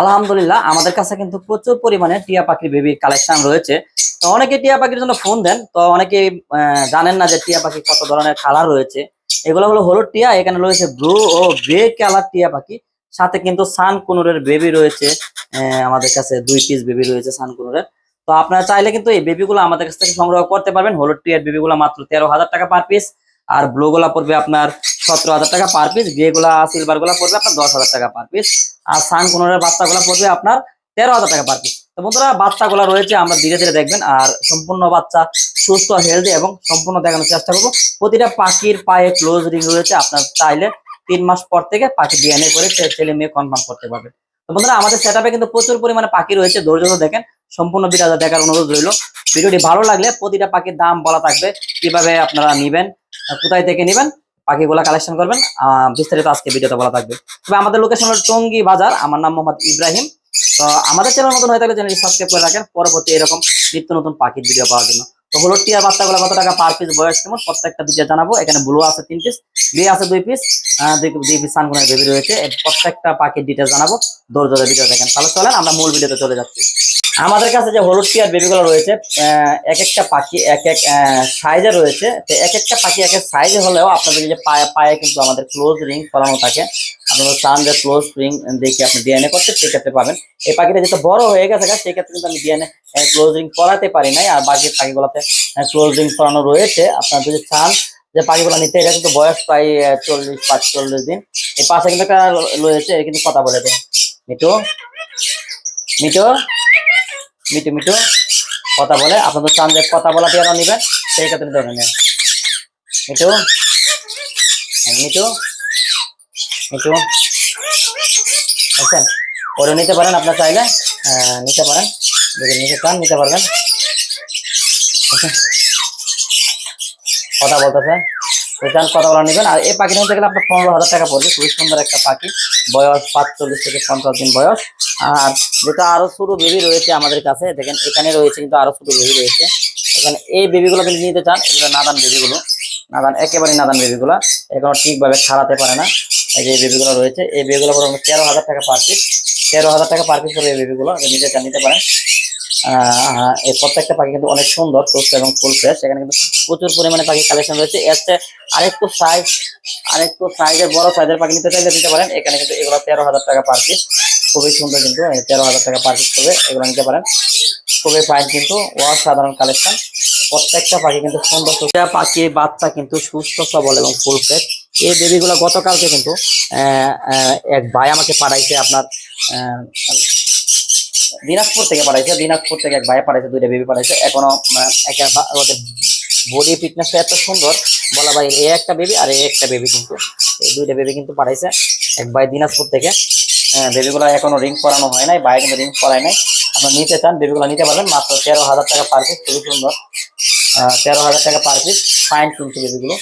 আলহামদুলিল্লাহ, আমাদের কাছে কিন্তু প্রচুর পরিমাণে টিয়া পাখির বেবির কালেকশন রয়েছে। তো অনেকে টিয়া পাখির জন্য ফোন দেন, তো অনেকে জানেন না যে টিয়া পাখি কত ধরনের কালার রয়েছে। এগুলো হলো হলুদ টিয়া, এখানে রয়েছে ব্লু ও গ্রে কালার টিয়া পাখি। সাথে কিন্তু সান কুনুরের বেবি রয়েছে। আমাদের কাছে দুই পিস বেবি রয়েছে সান কুনুরের। তো আপনারা চাইলে কিন্তু এই বেবিগুলো আমাদের কাছ থেকে সংগ্রহ করতে পারবেন। হলুদ টিয়ার বেবিগুলো মাত্র তেরো হাজার টাকা পার পিস আর ব্লু গুলা পড়বে আপনার সতেরো হাজার টাকা পার পিস গ্রে গুলা সিলভারগুলা পড়বে আপনার দশ হাজার টাকা পার পিস আর সান কুনুরের বাচ্চাগুলো পড়বে আপনার তেরো হাজার টাকা পার পিস তো বন্ধুরা বাচ্চাগুলো রয়েছে, আমরা ধীরে ধীরে দেখবেন, আর সম্পূর্ণ বাচ্চা সুস্থ হেলদি এবং সম্পূর্ণ দেখানোর চেষ্টা করব। প্রতিটা পাখির পায়ে ক্লোজ রিং রয়েছে, আপনার চাইলে তিন মাস পর থেকে পাখি ডিএনএ করে ছেলে মেয়ে কনফার্ম করতে পারবে। তো বন্ধুরা, আমাদের সেট কিন্তু প্রচুর পরিমাণে পাখি রয়েছে, ধৈর্য ধরে দেখেন, সম্পূর্ণ ভিডিওটা দেখার অনুরোধ রইল। ভিডিওটি ভালো লাগলে প্রতিটা পাখির দাম বলা থাকবে, কীভাবে আপনারা নিবেন কোথায় থেকে নিবেন? পাখিগুলা কালেকশন করবেন। বিস্তারিত আজকে ভিডিওতে বলা থাকবে। তবে আমাদের লোকেশন হলো টঙ্গী বাজার। আমার নাম মোহাম্মদ ইব্রাহিম। তো আমাদের চ্যানেল নতুন হয়ে থাকলে চ্যানেলটি সাবস্ক্রাইব করে রাখেন। পরবর্তী এরকম নিত্য নতুন পাখির ভিডিও পাওয়ার জন্য। তো হলুদ টিয়ার বাচ্চাগুলো কত টাকা পার পিস বয়স কেমন? প্রত্যেকটা ভিডিও জানাব। এখানে ব্লু আছে তিন পিস গ্রে আছে দুই পিস দুই পিস সানগুনের বেবি রয়েছে। প্রত্যেকটা পাখির ডিটেলস জানাব। দৌড়ে ভিডিও দেখেন। তাহলে চলেন, আমরা মূল ভিডিওতে চলে যাচ্ছি। আমাদের কাছে যে হলুদ টিয়ার বেবিগুলো রয়েছে এক একটা পাখি, এক এক সাইজে রয়েছে। তো এক একটা পাখি এক এক সাইজে হলেও আপনাদের যে পায়ে পায়ে কিন্তু আমাদের ক্লোজ রিং করানো থাকে। আপনারা চান যে ক্লোজ রিং দেখে আপনি ডিএনএ করতে, সেক্ষেত্রে পাবেন। এই পাখিটা যেহেতু বড় হয়ে গেছে সেক্ষেত্রে কিন্তু আমি ডিএনএ ক্লোজ রিং করাতে পারি নাই। আর বাকি পাখিগুলোতে ক্লোজ রিং করানো রয়েছে। আপনারা যদি চান যে পাখিগুলো নিতে, এটা কিন্তু বয়স প্রায় চল্লিশ, পাঁচচল্লিশ দিন। এই পাশে কিন্তু একটা রয়েছে কিন্তু কথা বলে দেয় মিটু মিটু মিটু মিটু কথা বলে আপনাদের চান যে কথা বলা দিয়ে নিবেন সেই ক্ষেত্রে নিতে পারেন মিটু হ্যাঁ, মিটু মিটু আচ্ছা ওরে নিতে পারেন আপনার চাইলে আহ, নিতে পারেন। যদি নিতে চান নিতে পারবেন। কথা বলতেছে। তো চান কথা নেবেন। আর এই পাখি নিতে গেলে আপনার পনেরো হাজার টাকা পড়বে। খুবই সুন্দর একটা পাখি। বয়স পাঁচচল্লিশ থেকে পঞ্চাশ দিন বয়স। আর যেটা আরও ছোট বেবি রয়েছে আমাদের কাছে, দেখেন এখানে রয়েছে কিন্তু আরও ছোট বেবি রয়েছে। এখানে এই বেবিগুলো যদি নিতে চান, এগুলো নাদান বেবিগুলো নাদান, একেবারেই নাদান বেবিগুলো এগুলো ঠিকভাবে ছাড়াতে পারে না। এই যে বেবিগুলো রয়েছে, এই বেবিগুলো পড়বে তেরো হাজার টাকা পার পিস তেরো হাজার টাকা পার পিস করে এই বেবিগুলো নিতে চান, নিতে পারেন। এই প্রত্যেকটা পাখি কিন্তু অনেক সুন্দর, সুস্থ এবং ফুল ফ্রেশ এখানে কিন্তু প্রচুর পরিমাণে পাখি কালেকশন রয়েছে। চেয়ে আরেকটু সাইজ আরেকটু সাইজের বড় সাইজের পাখি নিতে চাইলে নিতে পারেন। এখানে কিন্তু এগুলো তেরো হাজার টাকা পার পিস খুবই সুন্দর কিন্তু তেরো হাজার টাকা পার পিস করবে এগুলো নিতে পারেন। খুবই ফাইন কিন্তু, অসাধারণ কালেকশন প্রত্যেকটা পাখি কিন্তু সুন্দর, সুস্থ। পাখি, বাচ্চা কিন্তু সুস্থ, সবল এবং ফুল ফ্রেশ এই বেবিগুলো গতকালকে কিন্তু এক ভাই আমাকে পাঠাইছে আপনার দিনাজপুর থেকে পাঠাইছে দিনাজপুর থেকে এক ভাই পাঠাইছে দুইটা বেবি পাঠাইছে। এখনও আহ, একা বা- ওদের বডি ফিটনেসটা এত সুন্দর বলা ভাই এ একটা বেবি আর এ একটা বেবি কিন্তু। এই দুইটা বেবি কিন্তু পাঠাইছে এক ভাই দিনাজপুর থেকে। বেবিগুলো এখনও রিং করানো হয় নাই ভাই কিন্তু রিং করায় নাই। আপনার নিতে চান বেবিগুলো নিতে পারবেন মাত্র তেরো হাজার টাকা পার পিস খুবই সুন্দর। তেরো হাজার টাকা পার পিস ফাইন কিন্তু বেবিগুলো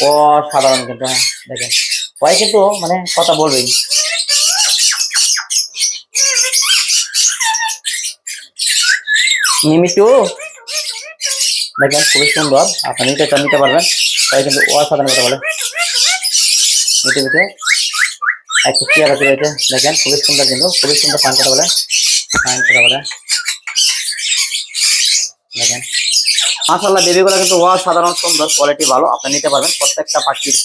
অসাধারণ কিন্তু হ্যাঁ দেখেন। ভাই কিন্তু মানে কথা বলবেই। নিমিটু দেখেন খুবই সুন্দর। আপনি নিতে নিতে পারবেন। তাই কিন্তু অসাধারণ কথা বলে। মিটু মিটু একটু চেয়ার আছে রয়েছে। দেখেন, খুবই সুন্দর কিন্তু, খুবই সুন্দর ফান কথা বলে। ফাইন কথা বলে। দেখেন। মাসাল্লাহ বেবিগুলো কিন্তু অসাধারণ সুন্দর কোয়ালিটি ভালো। আপনি নিতে পারবেন প্রত্যেকটা পাখির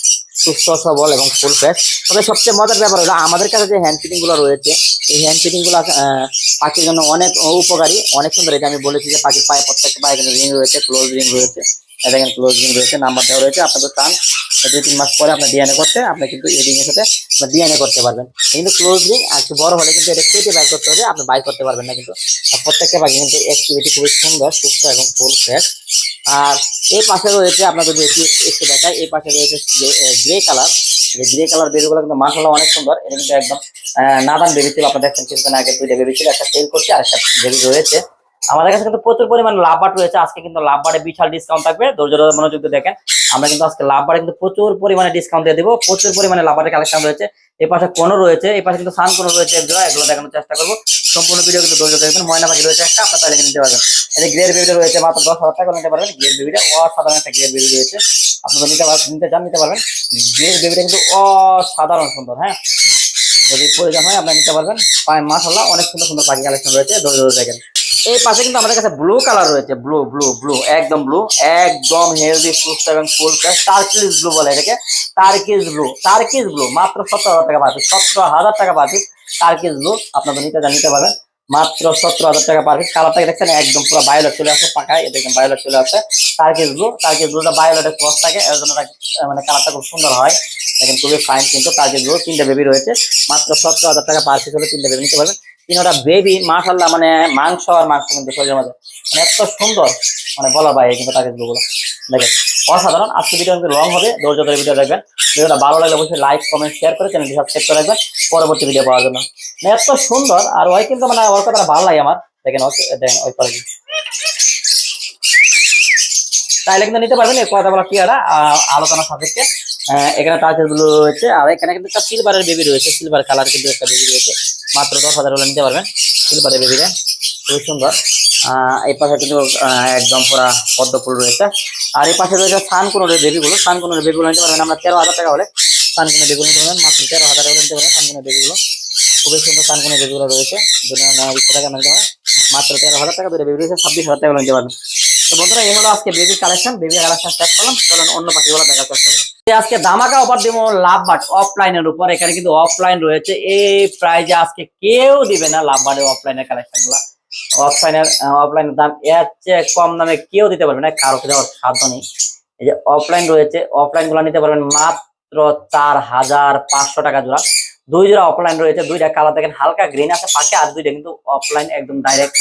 সুস্থ সবল এবং ফুল ফ্রেশ তবে সবচেয়ে মজার ব্যাপার হলো আমাদের কাছে যে হ্যান্ড ফিটিংগুলো রয়েছে এই হ্যান্ড ফিটিংগুলো আহ, পাখির জন্য অনেক উপকারী। অনেক সুন্দর এটা আমি বলেছি যে পাখির পায়ে প্রত্যেকটা পায়ে রিং রয়েছে ক্লোজ রিং রয়েছে। এটা দেখেন ক্লোজ রিং রয়েছে নাম্বার দেওয়া রয়েছে। আপনাদের চান দুই তিন মাস পরে আপনার ডিএনএ করতে আপনি কিন্তু এই রিং এর সাথে ডিএনএ করতে পারবেন। কিন্তু ক্লোজ রিং আর একটু বড় হলে কিন্তু এটা কেটে বাই করতে হবে আপনি বাই করতে পারবেন না কিন্তু। প্রত্যেকটা পাখি কিন্তু অ্যাক্টিভিটি খুবই সুন্দর সুস্থ এবং ফুল ফ্রেশ আর এই পাশে রয়েছে আপনার যদি একটু দেখায় এই পাশে রয়েছে গ্রে কালার যে গ্রে কালার বেবিগুলো কিন্তু মাসাল্লাহ অনেক সুন্দর। এটা কিন্তু একদম নাদান বেবি ছিল। আপনার দেখছেন কিছুদিন আগে দুইটা বেবি ছিল, একটা সেল করছে আর একটা বেবি রয়েছে। আমাদের কাছে কিন্তু প্রচুর পরিমাণে লাভ বাট রয়েছে। আজকে কিন্তু লাভ বাটে বিশাল ডিসকাউন্ট থাকবে। ধৈর্য ধরে মনোযোগ দেখেন। আমরা কিন্তু আজকে লাভ বাটে কিন্তু প্রচুর পরিমাণে ডিসকাউন্ট দিয়ে দেবো। প্রচুর পরিমাণে লাভ বাটের কালেকশন রয়েছে। এই পাশে কোনো রয়েছে এই পাশে কিন্তু সান কোনো রয়েছে এগুলো এগুলো দেখানোর চেষ্টা করব। সম্পূর্ণ ভিডিও কিন্তু ধৈর্য দেখবেন ময়না পাখি রয়েছে একটা, আপনার তাহলে নিতে পারবেন। এই যে গ্রেড বেবিটা রয়েছে মাত্র দশ হাজার টাকা, নিতে পারবেন। গ্রেড বেবিটা অসাধারণ একটা গ্রেড বেবি রয়েছে। আপনারা নিতে নিতে চান, নিতে পারবেন। গ্রেড বেবিটা কিন্তু অসাধারণ সুন্দর হ্যাঁ? যদি প্রয়োজন হয়, আপনারা নিতে পারবেন। মাসাল্লাহ অনেক সুন্দর সুন্দর পাখি কালেকশন রয়েছে ধরে ধরে দেখেন। এই পাশে কিন্তু আমাদের কাছে ব্লু কালার রয়েছে ব্লু ব্লু ব্লু একদম ব্লু একদম হেলদি সুস্থ এবং ফুল ফ্রেশ টার্কিস ব্লু বলে এটাকে। টার্কিস ব্লু টার্কিস ব্লু মাত্র সত্তর হাজার টাকা পাচ্ছি সতেরো হাজার টাকা পাচ্ছি টার্কিস ব্লু আপনাদের নিতে যা নিতে পারবেন। মাত্র সত্তর হাজার টাকা পার পিস কালারটাকে দেখছেন? একদম পুরো বায়োলেট চলে আসে পাকায় দেখেন বায়োলেট চলে আসে টার্কিস ব্লু টার্কিস ব্লুটা বায়োলেটের ক্রস থাকে, এর জন্য মানে কালারটা খুব সুন্দর হয়। দেখেন খুবই ফাইন কিন্তু টার্কিস ব্লু তিনটে বেবি রয়েছে। মাত্র সতেরো হাজার টাকা পার পিস হলে তিনটে বেবি নিতে পারবেন। তিনটা বেবি মাশাল্লাহ মানে মাংস আর মাংস কিন্তু শরীরের মধ্যে। মানে এত সুন্দর মানে বলা বাইরে কিন্তু ব্লু গুলো। দেখেন, অসাধারণ। আজকে ভিডিও কিন্তু লং হবে, ধৈর্য ধরে ভিডিও দেখবেন। ভিডিওটা ভালো লাগলে অবশ্যই লাইক কমেন্ট শেয়ার করে চ্যানেলটি সাবস্ক্রাইব করে রাখবেন। পরবর্তী ভিডিও পাওয়ার জন্য। মানে এত সুন্দর, আর ওই কিন্তু মানে ওর কথা ভালো লাগে আমার। দেখেন দেখেন, ওই করে। তাইলে কিন্তু নিতে পারবেন কথা বলা টিয়ারা আলোচনা সাপেক্ষে। এখানে টার্চেসগুলো রয়েছে, আর এখানে কিন্তু একটা সিলভারের বেবি রয়েছে সিলভার কালার কিন্তু একটা বেবি রয়েছে। মাত্র দশ হাজার হলে নিতে পারবেন। সিলভারের বেবিটা, খুবই সুন্দর। এই পাশে কিন্তু একদম পুরা পদ্ম ফুল রয়েছে। আর এই পাশে রয়েছে সানকুনের বেবিগুলো। সানকুনের বেবিগুলো নিতে পারবেন আমরা তেরো হাজার টাকা হলে। সানকুনের বেবিগুলো নিতে পারবেন, মাত্র তেরো হাজার হলে নিতে পারবেন সানকুনের বেবিগুলো। খুবই সুন্দর সানকুনের বেবিগুলো রয়েছে। দুনিয়া নয় টাকা নিতে পারেন মাত্র তেরো হাজার টাকা ধরে বেবি রয়েছে, ছাব্বিশ হাজার টাকা নিতে পারবেন। বন্ধুরা, এই হলো আজকে baby collection baby collection start করলাম। চলুন অন্য পাখিগুলো দেখা করুন আজকে দামাকা অফার দিব লাভ বাট অফলাইনের উপর। এখানে কিন্তু অফলাইন রয়েছে। এই প্রাইজে আজকে কেউ দিবে না লাভ বাটের অফলাইনের কালেকশনগুলা। অফলাইনের অফলাইনের দাম এর চেয়ে কম দামে কেউ দিতে পারবে না, কারও দেওয়ার সাধ্য নেই। এই যে অফলাইন রয়েছে অফলাইনগুলো নিতে পারবেন মাত্র চার হাজার পাঁচশো টাকা জোড়া। দুই জোড়া অফলাইন রয়েছে, দুইটা কালার দেখেন, হালকা গ্রিন আছে, পাশে আর দুইটা কিন্তু অফলাইন একদম ডাইরেক্ট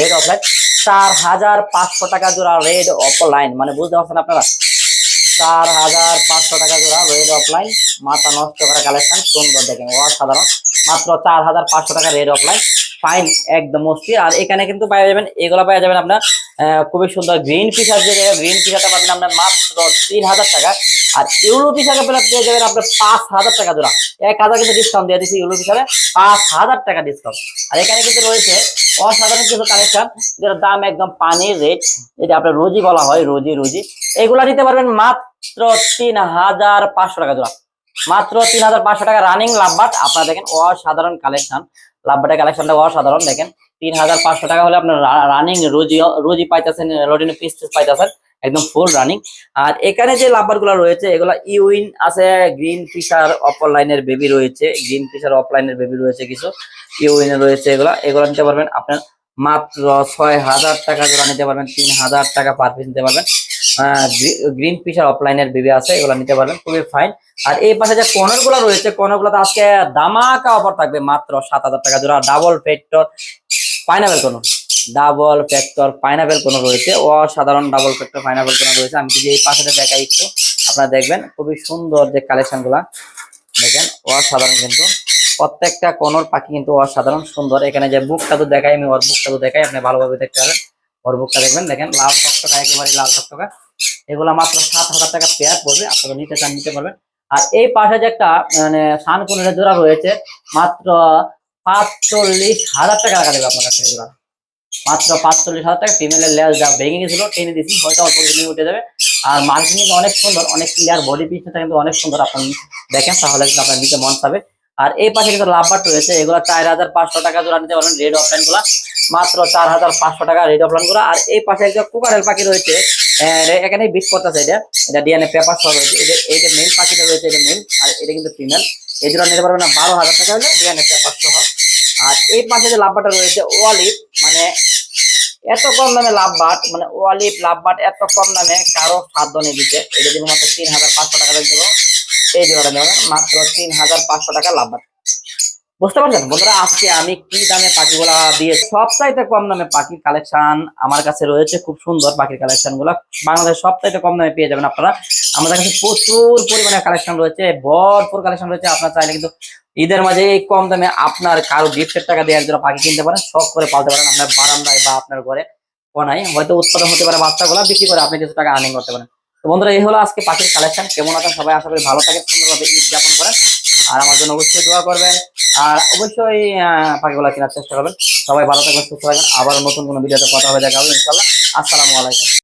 রেড অফলাইন চার হাজার পাঁচশো টাকা জোড়া রেড অফলাইন মানে বুঝতে পারছেন আপনারা? চার হাজার পাঁচশো টাকা জোড়া রেড অফলাইন মাথা নষ্ট করা কালেকশন সুন্দর দেখেন, অসাধারণ। মাত্র চার হাজার পাঁচশো টাকা রেড অফলাইন ফাইন একদম মস্তি। আর এখানে কিন্তু পাওয়া যাবেন, এগুলো পাওয়া যাবেন আপনার খুবই সুন্দর গ্রিন ফিশার যে গ্রিন ফিশারটা পাবেন আপনার মাত্র তিন হাজার টাকা। আর ইউরো ফিশারে পেলে পেয়ে যাবেন আপনার পাঁচ হাজার টাকা জোড়া। এক হাজার কিন্তু ডিসকাউন্ট দিয়ে দিচ্ছি ইউরো ফিশারে পাঁচ হাজার টাকা ডিসকাউন্ট আর এখানে কিন্তু রয়েছে অসাধারণ কিছু কালেকশন যেটার দাম একদম পানির রেট এটা আপনার রোজি বলা হয় রোজি রোজি এগুলা নিতে পারবেন মাত্র তিন হাজার পাঁচশো টাকা জোড়া। মাত্র তিন হাজার পাঁচশো টাকা রানিং লাভবাট। আপনারা দেখেন, অসাধারণ কালেকশন লাভবাটের কালেকশনটা অসাধারণ, দেখেন। তিন হাজার পাঁচশো টাকা হলে আপনার রানিং রোজি রোজি পাইতেছেন রোডিনে পিস পাইতেছেন, একদম ফুল রানিং আর এখানে যে লাভবারগুলো রয়েছে, এগুলা ইউইন আছে গ্রিন ফিশার অফলাইনের বেবি রয়েছে গ্রিন ফিশার অফলাইনের বেবি রয়েছে কিছু। ইউইনে রয়েছে এগুলা, এগুলো নিতে পারবেন আপনার মাত্র ছয় হাজার টাকা জোড়া নিতে পারবেন তিন হাজার টাকা পার পিস নিতে পারবেন। গ্রিন ফিশার অফলাইনের বেবি আছে, এগুলো নিতে পারবেন, খুবই ফাইন আর এই পাশে যে কর্নারগুলো রয়েছে কর্নার গুলোতে আজকে দামাকা অফার থাকবে মাত্র সাত হাজার টাকা জোড়া। ডাবল ফেক্টর পাইনাপেল কোনো। ডাবল ফ্যাক্টর পাইনাপেল কোনো রয়েছে। অসাধারণ ডাবল ফ্যাক্টর পাইনাপেল কোনো রয়েছে। আমি যদি এই পাশে দেখাই একটু, আপনারা দেখবেন খুবই সুন্দর যে কালেকশনগুলা দেখেন, অসাধারণ কিন্তু। প্রত্যেকটা কোনোর পাখি কিন্তু অসাধারণ সুন্দর। এখানে যে বুকটা তো দেখাই, আমি ওর বুকটা তো দেখাই, আপনি ভালোভাবে দেখতে পারেন। ওর বুকটা দেখবেন, দেখেন, লাল টকটকা, একেবারে লাল টকটকা। এগুলা মাত্র সাত হাজার টাকা পেয়ার পড়বে। আপনারা নিতে চান, নিতে পারবেন। আর এই পাশে যে একটা মানে সান সানকুনের জোড়া রয়েছে, মাত্র পাঁচচল্লিশ হাজার টাকা রাখা দেবে আপনার কাছে জোড়া। মাত্র পাঁচচল্লিশ হাজার টাকা ফিমেলের লেজ যা ভেঙে গেছিল, টেনে দিয়েছি, হয়তো অল্প কিছু উঠে যাবে আর মার্কিং কিন্তু অনেক সুন্দর, অনেক ক্লিয়ার বডি পিসটা কিন্তু অনেক সুন্দর, আপনি দেখেন, তাহলে কিন্তু আপনার নিতে মন পাবে আর এই পাশে কিন্তু লাভবাট রয়েছে, এগুলো চার হাজার পাঁচশো টাকা জোড়া নিতে পারবেন রেড অফলাইনগুলা। মাত্র চার হাজার পাঁচশো টাকা রেড অফলাইনগুলা। আর এই পাশে একটা কুকারেল পাখি রয়েছে এখানে বিট করতেছে এটা। এটা ডিএনএ পেপার সহ রয়েছে। এটা এইটা মেল পাখিটা রয়েছে, এটা মেল আর এটা কিন্তু ফিমেল এই জোড়া নিতে পারবেন বারো হাজার টাকা হলে ডিএনএ পেপার সহ। আর এই পাশে যে লাভবাটা রয়েছে ওয়ালিপ মানে এত কম দামে লাভবাট মানে ওয়ালিপ লাভবাট এত কম দামে কারও সাধ্য নেই দিতে। এটা যদি মাত্র তিন হাজার পাঁচশো টাকা দিতে এই জোড়াটা নেবেন মাত্র তিন হাজার পাঁচশো টাকা লাভবাট বুঝতে পারছেন? বন্ধুরা, আজকে আমি কি দামে পাখিগুলা দিয়ে সবচাইতে কম দামে পাখির কালেকশন আমার কাছে রয়েছে, খুব সুন্দর পাখির কালেকশনগুলা বাংলাদেশ সবচাইতে কম দামে পেয়ে যাবেন আপনারা। আমাদের কাছে প্রচুর পরিমাণে কালেকশন রয়েছে, ভরপুর কালেকশন রয়েছে। আপনার চাইলে কিন্তু ঈদের মাঝে এই কম দামে আপনার কারও গিফটের টাকা দিয়ে একজন পাখি কিনতে পারেন, শখ করে পালতে পারেন আপনার বারান্দায় বা আপনার ঘরে। কোনায় হয়তো উৎপাদন হতে পারে বাচ্চাগুলা, বিক্রি করে আপনি কিছু টাকা আর্নিং করতে পারেন। তো বন্ধুরা, এই হলো আজকে পাখির কালেকশন কেমন আছেন সবাই? আশা করি ভালো থাকেন, সুন্দরভাবে ঈদ যাপন করেন। আর আমার জন্য অবশ্যই দোয়া করবেন। আর অবশ্যই পাখিগুলো কেনার চেষ্টা করবেন। সবাই ভালো থাকবেন, সুস্থ থাকবেন। আবার নতুন কোনো ভিডিওতে কথা হবে, দেখা হবে ইনশাল্লাহ আসসালামু আলাইকুম।